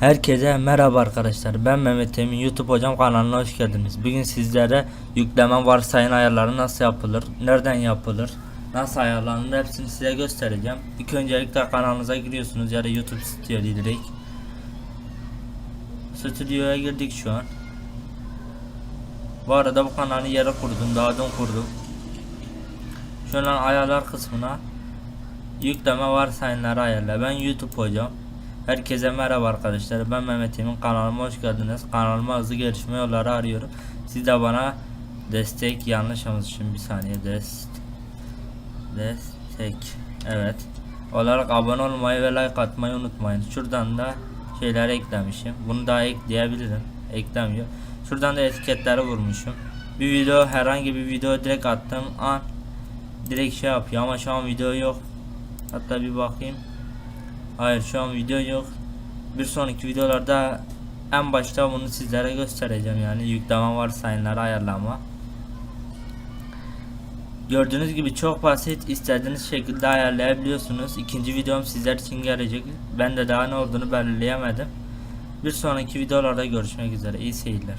Herkese merhaba arkadaşlar. Ben Mehmet Emin. YouTube Hocam kanalına hoş geldiniz. Bugün sizlere yükleme varsayın ayarları nasıl yapılır, nereden yapılır, nasıl ayarlanır hepsini size göstereceğim. İlk öncelikle kanalınıza giriyorsunuz ya da YouTube Studio direkt. Stüdyoya girdik şu an. Bu arada bu kanalı yere kurdum, daha dün kurdum. An ayarlar kısmına yükleme varsayımları ayarla. Ben YouTube hocam. Herkese merhaba arkadaşlar. Ben Mehmet Emin. Kanalıma hoş geldiniz. Kanalıma hızlı gelişme yolları arıyorum. Siz de bana destek yanlış anlaşılmış bir saniye dest destek evet olarak abone olmayı ve like atmayı unutmayın. Şuradan da şeyler eklemişim. Bunu daha ekleyebilirim. Eklemiyor. Şuradan da etiketleri vurmuşum. Bir video herhangi bir video direkt attım an direkt şey yapıyor ama şu an video yok. Hatta bir bakayım. Hayır şu an video yok. Bir sonraki videolarda en başta bunu sizlere göstereceğim yani yükleme varsayımları ayarlama. Gördüğünüz gibi çok basit istediğiniz şekilde ayarlayabiliyorsunuz. İkinci videom sizler için gelecek. Ben de daha ne olduğunu belirleyemedim. Bir sonraki videolarda görüşmek üzere. İyi seyirler.